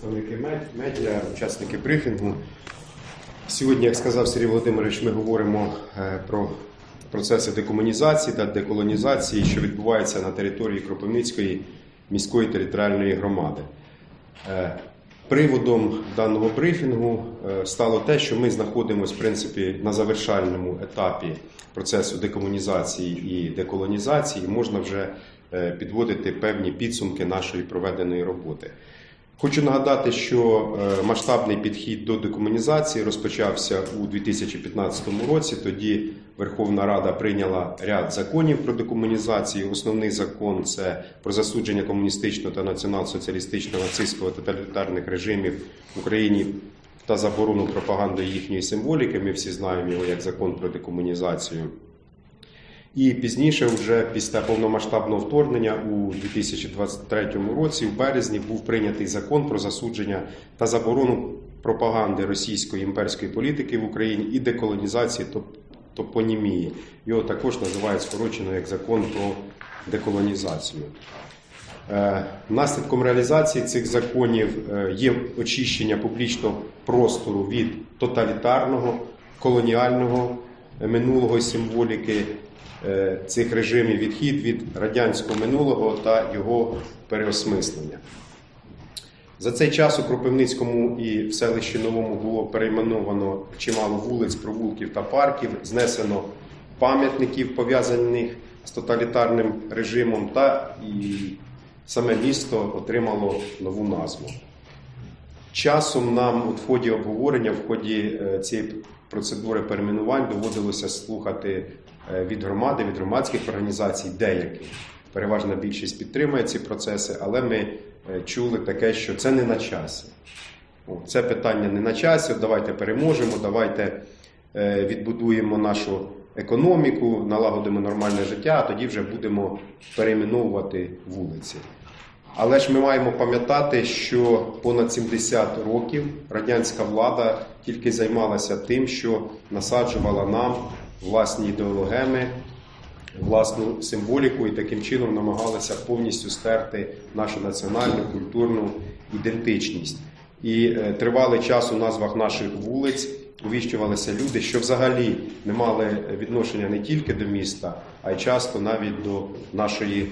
Представники медіа, учасники брифінгу. Сьогодні, як сказав Сергій Володимирович, ми говоримо е, про процеси декомунізації та деколонізації, що відбуваються на території Кропивницької міської територіальної громади. Е, Приводом даного брифінгу е, стало те, що ми знаходимося в принципі на завершальному етапі процесу декомунізації і деколонізації. Можна вже підводити певні підсумки нашої проведеної роботи. Хочу нагадати, що е, масштабний підхід до декомунізації розпочався у 2015 році. Тоді Верховна Рада прийняла ряд законів про декомунізацію. Основний закон це про засудження комуністичного та націонал-соціалістичного нацистського тоталітарних режимів в Україні та заборону пропаганди їхньої символіки. Ми всі знаємо його як закон про декомунізацію. І пізніше, вже після повномасштабного вторгнення у 2023 році, в березні, був прийнятий закон про засудження та заборону пропаганди російської імперської політики в Україні і деколонізації топ- топонімії. Його також називають скорочено як закон про деколонізацію. Е, Наслідком реалізації цих законів е, є очищення публічного простору від тоталітарного, колоніального е, минулого символіки цих режимів, відхід від радянського минулого та його переосмислення. За цей час у Кропивницькому і в селищі Новому було перейменовано чимало вулиць, провулків та парків, знесено пам'ятників, пов'язаних з тоталітарним режимом, та і саме місто отримало нову назву. Часом нам в ході обговорення, в ході е, цієї процедури перейменувань доводилося слухати е, від громади, від громадських організацій деяких. Переважна більшість підтримує ці процеси, але ми е, чули таке, що це не на часі. Це питання не на часі. Давайте переможемо, давайте е, відбудуємо нашу економіку, налагодимо нормальне життя, а тоді вже будемо перейменовувати вулиці. Але ж ми маємо пам'ятати, що понад 70 років радянська влада тільки займалася тим, що насаджувала нам власні ідеологеми, власну символіку і таким чином намагалася повністю стерти нашу національну культурну ідентичність. І е, тривалий час у назвах наших вулиць увіщувалися люди, що взагалі не мали відношення не тільки до міста, а й часто навіть до нашої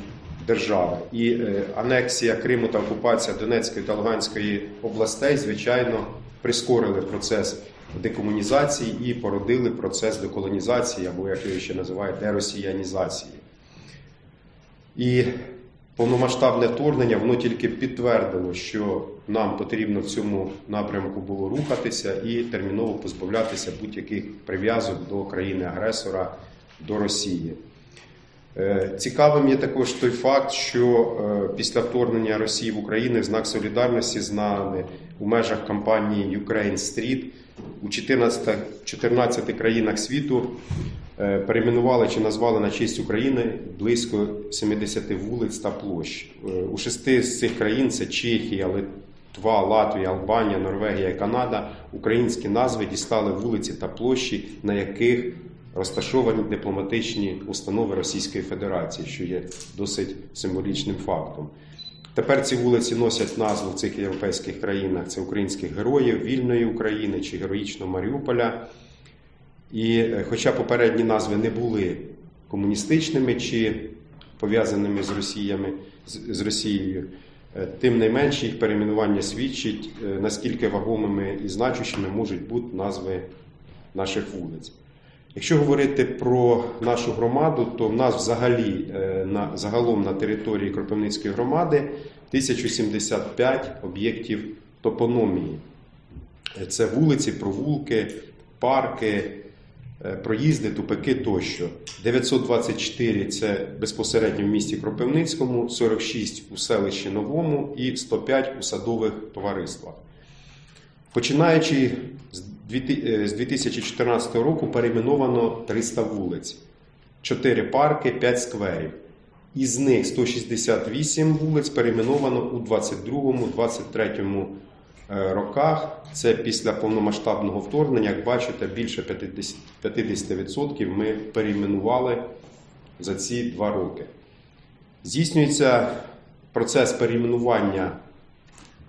держави. І е, анексія Криму та окупація Донецької та Луганської областей, звичайно, прискорили процес декомунізації і породили процес деколонізації, або як його ще називають, деросіянізації. І повномасштабне вторгнення воно тільки підтвердило, що нам потрібно в цьому напрямку було рухатися і терміново позбавлятися будь-яких прив'язок до країни-агресора, до Росії. Е, Цікавим є також той факт, що е, після вторгнення Росії в Україну в знак солідарності з нами у межах кампанії Ukraine Street у 14, 14 країнах світу е, перейменували чи назвали на честь України близько 70 вулиць та площ. У шести з цих країн це Чехія, Литва, Латвія, Албанія, Норвегія і Канада. Українські назви дістали вулиці та площі, на яких розташовані дипломатичні установи Російської Федерації, що є досить символічним фактом. Тепер ці вулиці носять назву в цих європейських країнах: це українських героїв, вільної України чи героїчного Маріуполя. І е, хоча попередні назви не були комуністичними чи пов'язаними з Росіями, з, Росією, е, тим не менше їх перейменування свідчить, е, наскільки вагомими і значущими можуть бути назви наших вулиць. Якщо говорити про нашу громаду, то в нас взагалі е, на загалом на території Кропивницької громади 1075 об'єктів топономії. Е, Це вулиці, провулки, парки, е, проїзди, тупики тощо. 924 це безпосередньо в місті Кропивницькому, 46 у селищі Новому і 105 у садових товариствах. Починаючи е, з 2014 року перейменовано 300 вулиць, 4 парки, 5 скверів. Із них 168 вулиць перейменовано у 22-23 е, роках. Це після повномасштабного вторгнення. Як бачите, більше 50 50% ми перейменували за ці два роки. Здійснюється процес перейменування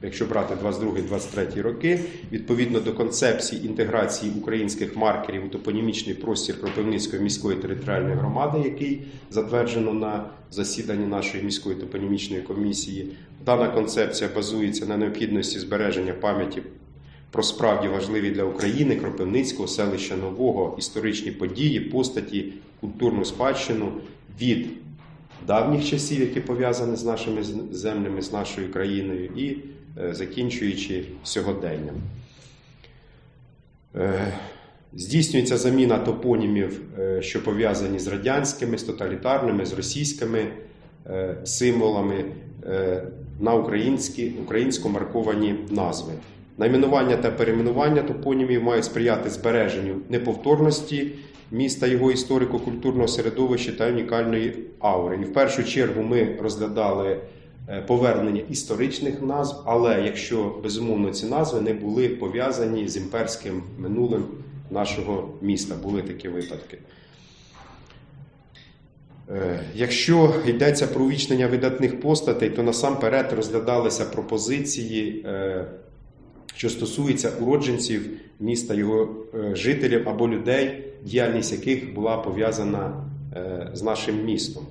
якщо брати 22-23 роки, відповідно до концепції інтеграції українських маркерів у топонімічний простір Кропивницької міської територіальної громади, який затверджено на засіданні нашої міської топонімічної комісії, дана концепція базується на необхідності збереження пам'яті про справді важливі для України Кропивницького селища Нового історичні події, постаті, культурну спадщину від давніх часів, які пов'язані з нашими землями, з нашою країною, і закінчуючи сьогоденням. Е, Здійснюється заміна топонімів, е, що пов'язані з радянськими, з тоталітарними, з російськими е, символами е, на українські, українсько марковані назви. Найменування та перейменування топонімів мають сприяти збереженню неповторності міста, його історико-культурного середовища та унікальної аури. І в першу чергу ми розглядали е, повернення історичних назв, але якщо безумовно ці назви не були пов'язані з імперським минулим нашого міста, були такі випадки. Е, Якщо йдеться про увічнення видатних постатей, то насамперед розглядалися пропозиції, е, що стосуються уродженців міста, його е, жителів або людей, діяльність яких була пов'язана е, з нашим містом.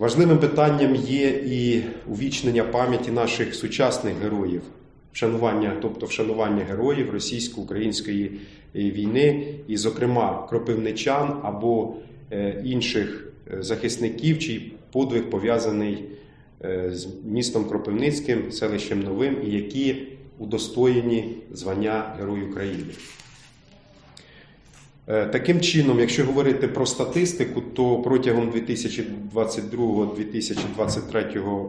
Важливим питанням є і увічнення пам'яті наших сучасних героїв, вшанування, тобто вшанування героїв російсько-української е, війни, і, зокрема, кропивничан або е, інших е, захисників, чий подвиг пов'язаний з містом Кропивницьким, селищем Новим, і які удостоєні звання Герой України. Е, Таким чином, якщо говорити про статистику, то протягом 2022-2023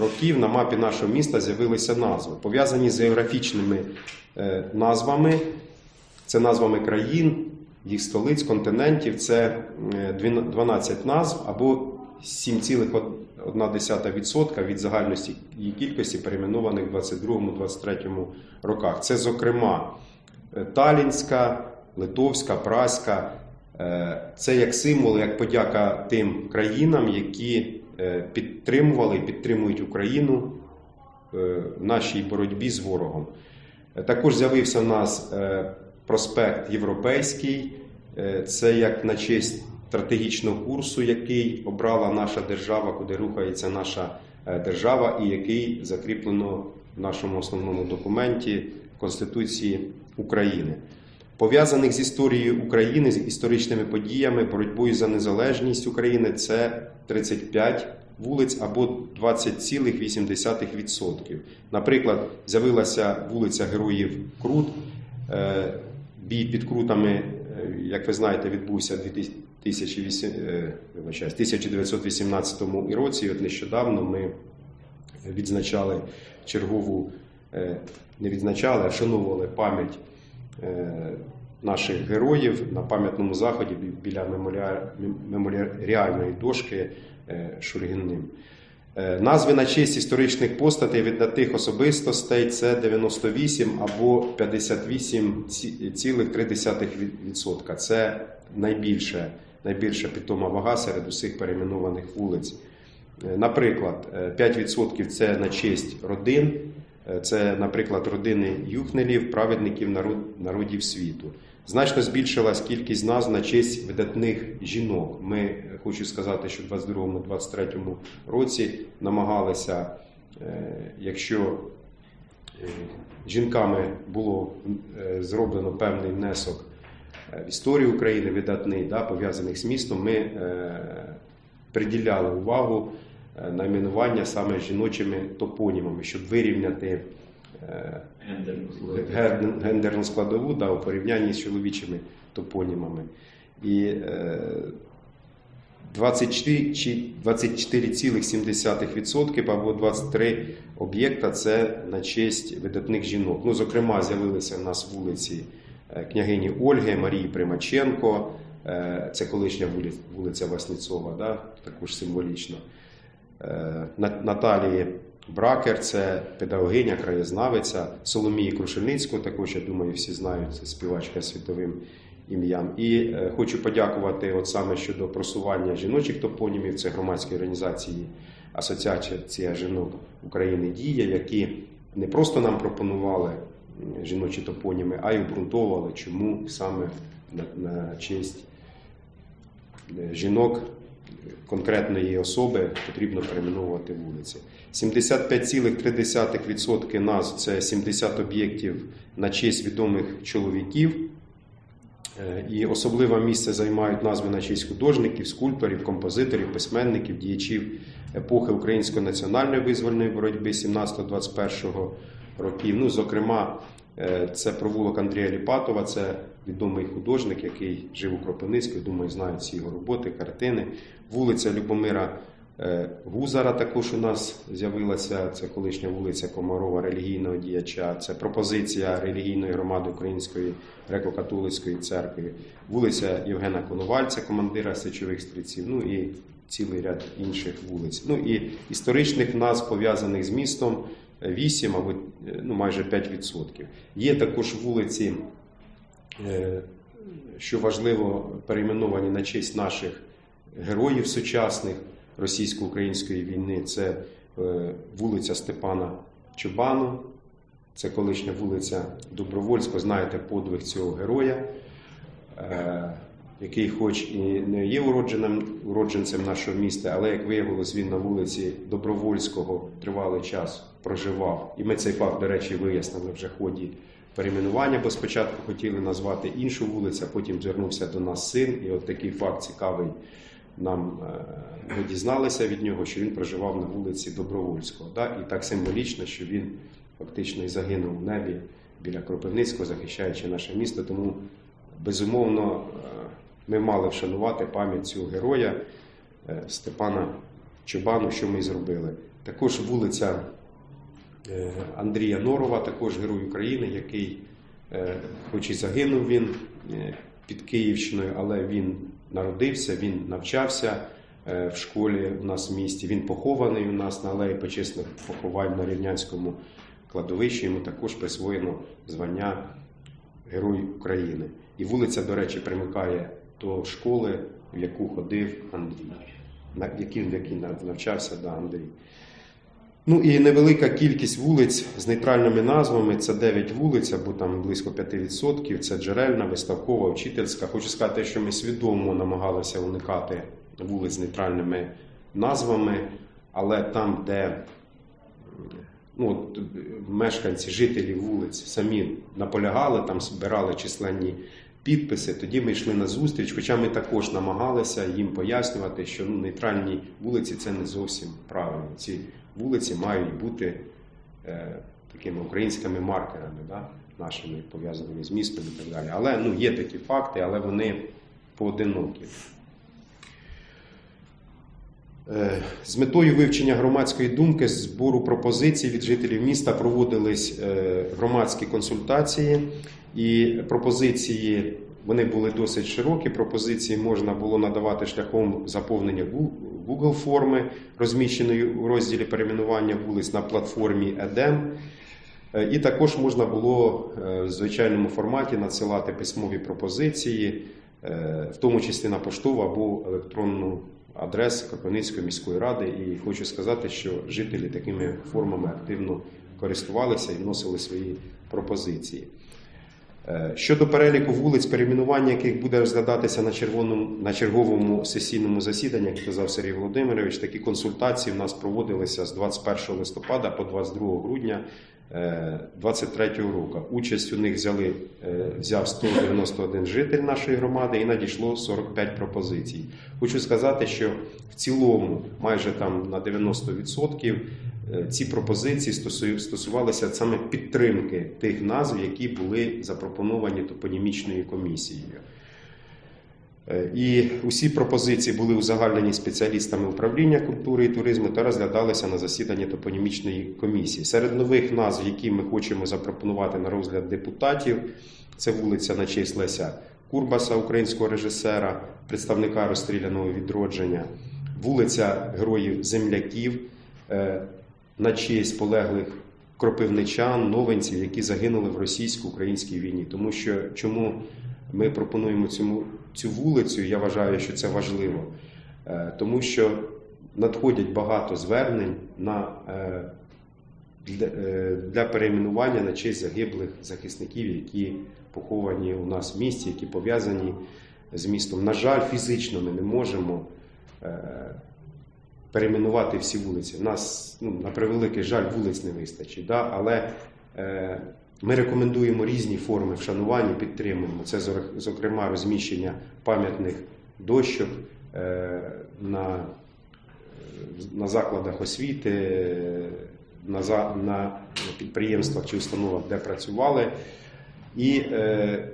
років на мапі нашого міста з'явилися назви, пов'язані з географічними е, назвами, це назвами країн, їх столиць, континентів. Це е, 12 назв або 7,1% від загальності її кількості перейменованих в 22-23 роках. Це, зокрема, е, Талінська, Литовська, Праська. Е, Це як символ, як подяка тим країнам, які е, підтримували і підтримують Україну е, в нашій боротьбі з ворогом. Також з'явився в нас проспект Європейський. Це як на честь стратегічного курсу, який обрала наша держава, куди рухається наша держава, і який закріплено в нашому основному документі Конституції України. Пов'язаних з історією України, з історичними подіями, боротьбою за незалежність України це 35 вулиць або 20,8%. Наприклад, з'явилася вулиця Героїв Крут. Е, Бій під Крутами, е, як ви знаєте, відбувся в 2008, е, 1918 році. От нещодавно ми відзначали чергову, не відзначали, а вшановували пам'ять наших героїв на пам'ятному заході біля меморіальної дошки е, Шульгінним. Е, Назви на честь історичних постатей видатних особистостей це 98 або 58,3%. Це найбільше, найбільша питома вага серед усіх перейменованих вулиць. Е, Наприклад, е, 5% це на честь родин, Е, це, наприклад, родини Юхнелів, праведників народ- народів світу. Значно збільшилась кількість назв на честь видатних жінок. Ми е, хочу сказати, що в 22-23 році намагалися, е, якщо е, жінками було е, зроблено певний внесок е, в історію України видатний, да, пов'язаних з містом, ми е, приділяли увагу е, найменування саме жіночими топонімами, щоб вирівняти е, гендерну складову да, у порівнянні з чоловічими топонімами. І е, 24 24,7% або 23 об'єкта це на честь видатних жінок. Ну, зокрема, з'явилися в нас вулиці е, княгині Ольги, Марії Примаченко, е, це колишня вулиця, вулиця Васніцова, да, також символічно. Е, На- Наталії Бракер, це педагогиня, краєзнавиця, Соломії Крушельницького, також, я думаю, всі знають, це співачка світовим ім'ям. І е, хочу подякувати от саме щодо просування жіночих топонімів, це громадської організації Асоціація жінок України діє, які не просто нам пропонували жіночі топоніми, а й обґрунтовували, чому саме на, на честь е, жінок конкретної особи потрібно перейменовувати вулиці. 75,3% назв це 70 об'єктів на честь відомих чоловіків. Е, І особливе місце займають назви на честь художників, скульпторів, композиторів, письменників, діячів епохи української національної визвольної боротьби 17-21 років. Ну, зокрема, це провулок Андрія Ліпатова, це відомий художник, який жив у Кропивницьку, думаю, знають всі його роботи, картини. Вулиця Любомира е, Гузара також у нас з'явилася. Це колишня вулиця Комарова релігійного діяча. Це пропозиція релігійної громади Української греко-католицької церкви. Вулиця Євгена Коновальця, командира сечових стрільців. Ну і цілий ряд інших вулиць. Ну і історичних назв пов'язаних з містом 8 або е, ну, майже 5%. Є також вулиці, е, що важливо, перейменовані на честь наших героїв сучасних російсько-української війни. Це е, вулиця Степана Чубану, це колишня вулиця Добровольського. Знаєте подвиг цього героя, який, хоч і не є уродженим, уродженцем нашого міста, але як виявилось, він на вулиці Добровольського тривалий час проживав. І ми цей факт, до речі, вияснили вже в ході перейменування, бо спочатку хотіли назвати іншу вулицю, а потім звернувся до нас син. І от такий факт цікавий. Нам е, ми дізналися від нього, що він проживав на вулиці Добровольського. Да? І так символічно, що він фактично і загинув в небі біля Кропивницького, захищаючи наше місто. Тому, безумовно, е, ми мали вшанувати пам'ять цього героя е, Степана Чубану, що ми і зробили. Також вулиця е, Андрія Норова, також герой України, який, е, хоч і загинув він під Київщиною, але він народився, він навчався в школі у нас в місті. Він похований у нас на алеї почесних поховань на Рівнянському кладовищі. Йому також присвоєно звання Герой України. І вулиця, до речі, примикає до школи, в яку ходив Андрій, на якій навчався да, Андрій. Ну і невелика кількість вулиць з нейтральними назвами це 9 вулиць, або там близько 5%. Це джерельна, виставкова, вчительська. Хочу сказати, що ми свідомо намагалися уникати вулиць з нейтральними назвами, але там, де ну, от, мешканці, жителі вулиць самі наполягали, там збирали численні підписи, тоді ми йшли на зустріч, хоча ми також намагалися їм пояснювати, що ну, нейтральні вулиці це не зовсім правильно. Ці вулиці мають бути е, такими українськими маркерами, да, нашими пов'язаними з містом і так далі. Але ну, є такі факти, але вони поодинокі. Е, З метою вивчення громадської думки, збору пропозицій від жителів міста проводились е, громадські консультації, і пропозиції вони були досить широкі. Пропозиції можна було надавати шляхом заповнення Google форми, розміщеної у розділі перейменування вулиць на платформі EDEM. Е, І також можна було в звичайному форматі надсилати письмові пропозиції, в тому числі на поштову або електронну адресу Кропивницької міської ради. І хочу сказати, що жителі такими формами активно користувалися і вносили свої пропозиції. Е, Щодо переліку вулиць, перейменування яких буде розглядатися на, червоному, на черговому сесійному засіданні, як казав Сергій Володимирович, такі консультації в нас проводилися з 21 листопада по 22 грудня 2023 року. Участь у них взяли, е, взяв 191 житель нашої громади і надійшло 45 пропозицій. Хочу сказати, що в цілому, майже там на 90%, е, ці пропозиції стосувалися саме підтримки тих назв, які були запропоновані топонімічною комісією. Е, І усі пропозиції були узагальнені спеціалістами управління культури і туризму та розглядалися на засіданні топонімічної комісії. Серед нових назв, які ми хочемо запропонувати на розгляд депутатів, це вулиця на честь Леся Курбаса, українського режисера, представника розстріляного відродження, вулиця Героїв Земляків е, на честь полеглих кропивничан, новинців, які загинули в російсько-українській війні. Тому що чому ми пропонуємо цю, цю вулицю, я вважаю, що це важливо. Е, Тому що надходять багато звернень на, е, для, е, для перейменування на честь загиблих захисників, які поховані у нас в місті, які пов'язані з містом. На жаль, фізично ми не можемо перейменувати всі вулиці. У нас, ну, на превеликий жаль, вулиць не вистачить. Да? Але ми рекомендуємо різні форми вшанування, підтримуємо. Це, зокрема, розміщення пам'ятних дощок е, на, на закладах освіти, на, на підприємствах чи установах, де працювали. І е,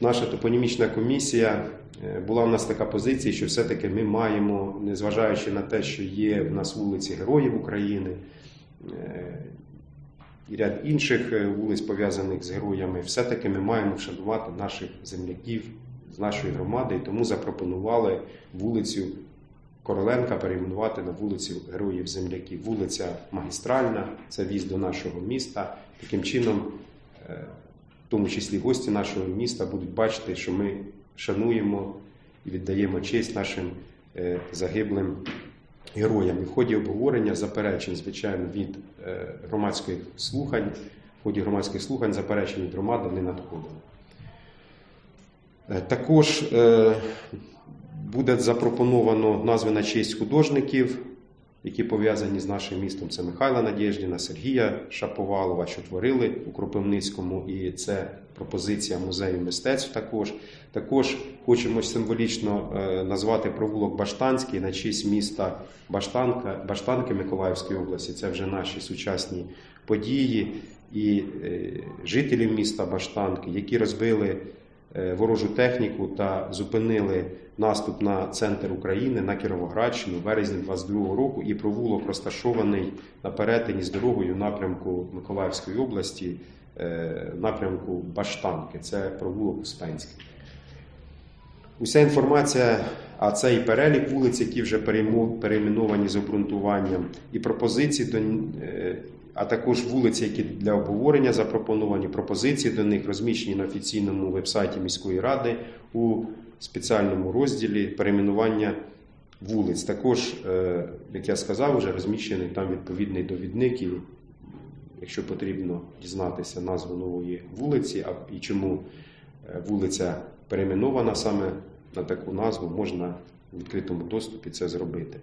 наша топонімічна комісія е, була в нас така позиція, що все-таки ми маємо, незважаючи на те, що є в нас вулиці Героїв України е, і ряд інших е, вулиць пов'язаних з героями, все-таки ми маємо вшанувати наших земляків з нашої громади, і тому запропонували вулицю Короленка перейменувати на вулицю Героїв Земляків. Вулиця Магістральна, це в'їзд до нашого міста. Таким чином, е, в тому числі гості нашого міста будуть бачити, що ми шануємо і віддаємо честь нашим е, загиблим героям. І в ході обговорення заперечень, звичайно, від е, громадських слухань, в ході громадських слухань заперечень від громади не надходило. Е, Також е, буде запропоновано назви на честь художників, які пов'язані з нашим містом. Це Михайла Надєждіна, Сергія Шаповалова, що творили у Кропивницькому, і це пропозиція музею мистецтв. Також також хочемо символічно е, назвати провулок Баштанський на честь міста Баштанка, Баштанки Миколаївської області. Це вже наші сучасні події і е, жителів міста Баштанки, які розбили ворожу техніку та зупинили наступ на центр України на Кіровоградщину в березні 22-го року. І провулок розташований на перетині з дорогою напрямку Миколаївської області, е, напрямку Баштанки. Це провулок Успенський. Уся інформація, а це і перелік вулиць, які вже перейменовані з обґрунтуванням, і пропозиції до е, а також вулиці, які для обговорення запропоновані, пропозиції до них розміщені на офіційному вебсайті міської ради у спеціальному розділі перейменування вулиць. Також, е, як я сказав, вже розміщений там відповідний довідник. І якщо потрібно дізнатися назву нової вулиці, і чому е, вулиця перейменована саме на таку назву, можна в відкритому доступі це зробити.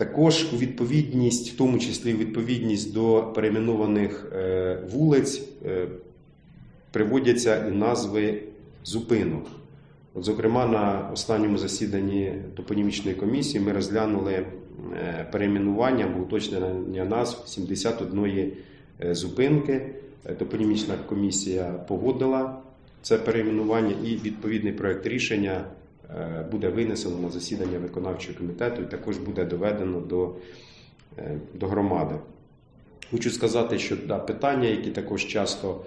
Також у відповідність, в тому числі відповідність до перейменованих е, вулиць, е, приводяться і назви зупинок. От, зокрема, на останньому засіданні топонімічної комісії ми розглянули е, перейменування або уточнення назв 71 е, зупинки. Топонімічна комісія погодила це перейменування і відповідний проект рішення буде винесено на засідання виконавчого комітету і також буде доведено до, е, до громади. Хочу сказати, що да, питання, які також часто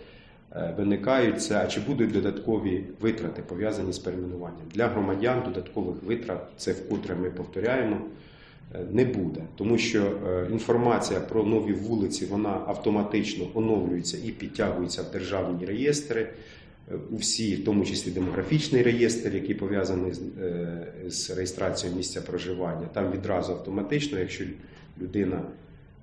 е, виникають, це а чи будуть додаткові витрати пов'язані з перейменуванням. Для громадян додаткових витрат, це вкотре ми повторяємо, е, не буде, тому що е, інформація про нові вулиці вона автоматично оновлюється і підтягується в державні реєстри. Всі, в тому числі демографічний реєстр, який пов'язаний з, е, з реєстрацією місця проживання, там відразу автоматично, якщо людина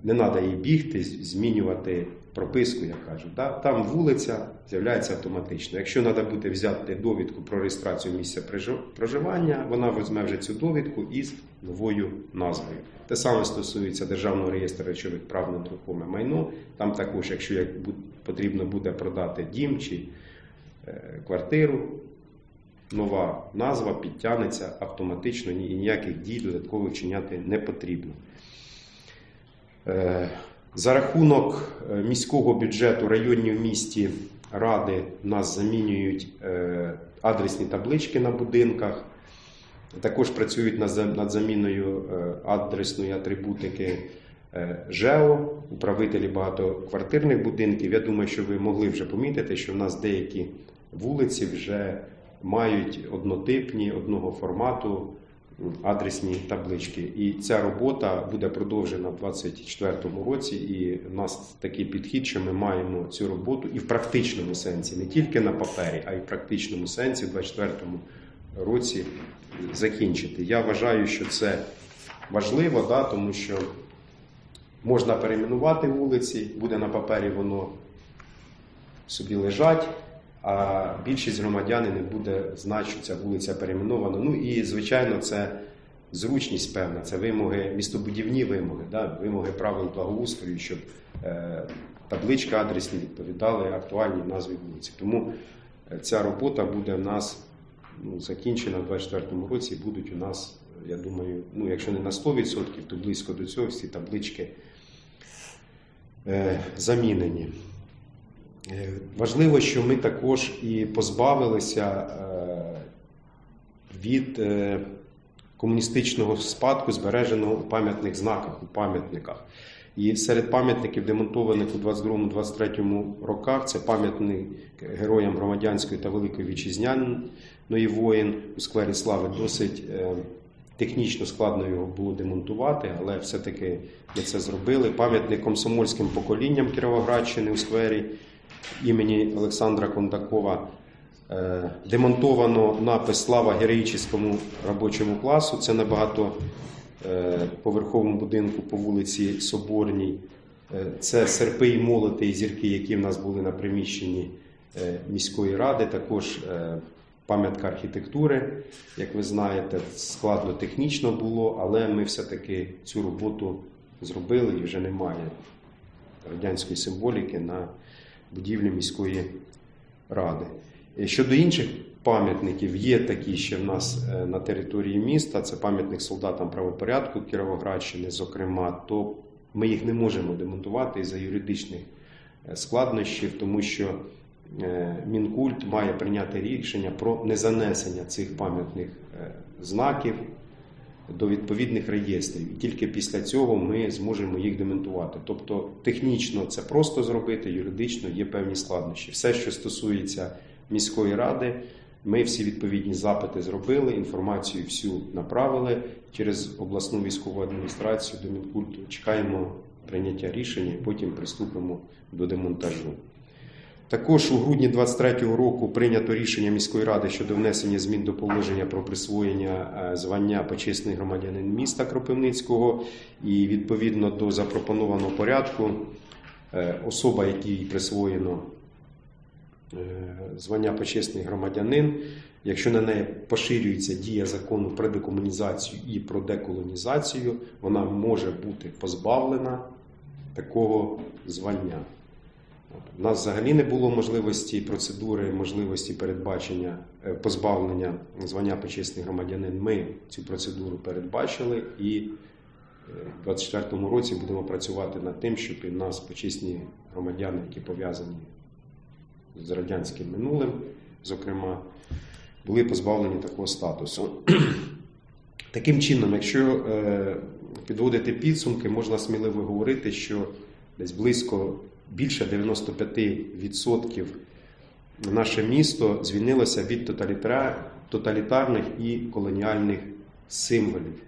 не треба їй бігти, змінювати прописку, як кажуть. Да? Там вулиця з'являється автоматично. Якщо треба буде взяти довідку про реєстрацію місця проживання, вона візьме вже цю довідку із новою назвою. Те саме стосується Державного реєстру речових прав на нерухоме майно. Там також, якщо як потрібно буде продати дім чи квартиру, нова назва підтягнеться автоматично і ніяких дій додаткових вчиняти не потрібно. Е, За рахунок е, міського бюджету районні в місті ради нас замінюють е, адресні таблички на будинках. Також працюють над заміною е, адресної атрибутики е, ЖЕО, управителі багатоквартирних будинків. Я думаю, що ви могли вже помітити, що в нас деякі вулиці вже мають однотипні, одного формату адресні таблички. І ця робота буде продовжена в 2024 році. І в нас такий підхід, що ми маємо цю роботу і в практичному сенсі, не тільки на папері, а й в практичному сенсі в 2024 році закінчити. Я вважаю, що це важливо, да, тому що можна перейменувати вулиці, буде на папері воно собі лежать, а більшість громадян не буде знати, що ця вулиця перейменована. Ну і, звичайно, це зручність певна, це вимоги, містобудівні вимоги, да, вимоги правил благоустрою, щоб е, табличка адресні відповідали актуальній назві вулиці. Тому е, ця робота буде в нас ну, закінчена в 2024 році. Будуть у нас, я думаю, ну, якщо не на 100%, то близько до цього всі таблички замінені. Е, Важливо, що ми також і позбавилися е, від е, комуністичного спадку, збереженого у пам'ятних знаках, у пам'ятниках. І серед пам'ятників, демонтованих у 22-23 роках, це пам'ятник героям громадянської та Великої вітчизняної воїн у сквері Слави. Досить е, технічно складно його було демонтувати, але все-таки ми це зробили. Пам'ятник комсомольським поколінням Кіровоградщини у сквері імені Олександра Кондакова. Е, Демонтовано напис Слава героїчному робочому класу. Це на багато е, будинку по вулиці Соборній. Е, Це серпи і молоти і зірки, які в нас були на приміщенні міської ради. Також пам'ятка архітектури, як ви знаєте, складно технічно було, але ми все-таки цю роботу зробили і вже немає радянської символіки на будівлі міської ради. Е, Щодо інших пам'ятників, є такі ще в нас е, на території міста. Це пам'ятник солдатам правопорядку Кіровоградщини, зокрема, то ми їх не можемо демонтувати із-за юридичних е, складнощів, тому що Мінкульт має прийняти рішення про незанесення цих пам'ятних е, знаків до відповідних реєстрів. І тільки після цього ми зможемо їх демонтувати. Тобто технічно це просто зробити, юридично є певні складнощі. Все, що стосується міської ради, ми всі відповідні запити зробили, інформацію всю направили через обласну військову адміністрацію до Мінкульту. Чекаємо прийняття рішення, потім приступимо до демонтажу. Також у грудні 2023 року прийнято рішення міської ради щодо внесення змін до положення про присвоєння е, звання почесний громадянин міста Кропивницького. І відповідно до запропонованого порядку е, особа, якій присвоєно е, звання почесний громадянин, якщо на неї поширюється дія закону про декомунізацію і про деколонізацію, вона може бути позбавлена такого звання. У нас взагалі не було можливості процедури, можливості передбачення е, позбавлення звання почесний громадянин. Ми цю процедуру передбачили і е, в 2024 році будемо працювати над тим, щоб і нас почесні громадяни, які пов'язані з радянським минулим, зокрема, були позбавлені такого статусу. Таким чином, якщо е, підводити підсумки, можна сміливо говорити, що десь близько більше 95% наше місто звільнилося від тоталітарних і колоніальних символів.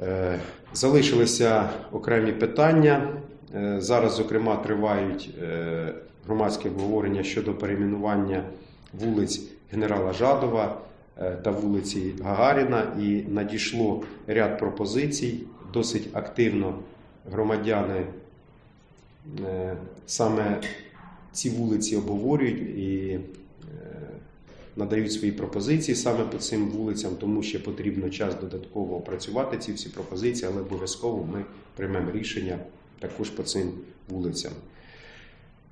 Е, Залишилися окремі питання. Е, Зараз, зокрема, тривають е, громадські обговорення щодо перейменування вулиць генерала Жадова та вулиці Гагаріна. І надійшло ряд пропозицій. Досить активно громадяни саме ці вулиці обговорюють і е, надають свої пропозиції саме по цим вулицям, тому що потрібно час додатково опрацювати ці всі пропозиції, але обов'язково ми приймемо рішення також по цим вулицям.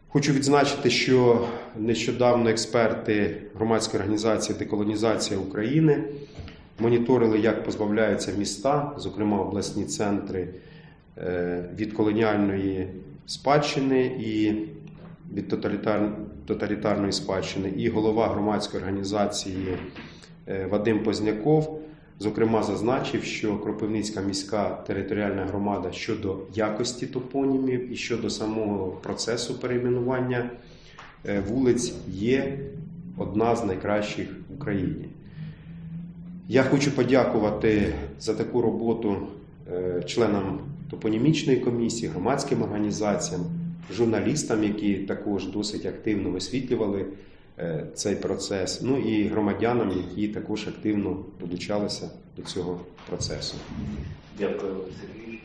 Хочу відзначити, що нещодавно експерти громадської організації Деколонізація України моніторили, як позбавляються міста, зокрема обласні центри, е, від колоніальної спадщини і від тоталітар... тоталітарної спадщини. І голова громадської організації е, Вадим Позняков, зокрема, зазначив, що Кропивницька міська територіальна громада щодо якості топонімів і щодо самого процесу перейменування е, вулиць є одна з найкращих в Україні. Я хочу подякувати за таку роботу е, членам топонімічної комісії, громадським організаціям, журналістам, які також досить активно висвітлювали е, цей процес, ну і громадянам, які також активно долучалися до цього процесу. Дякую, Сергійович.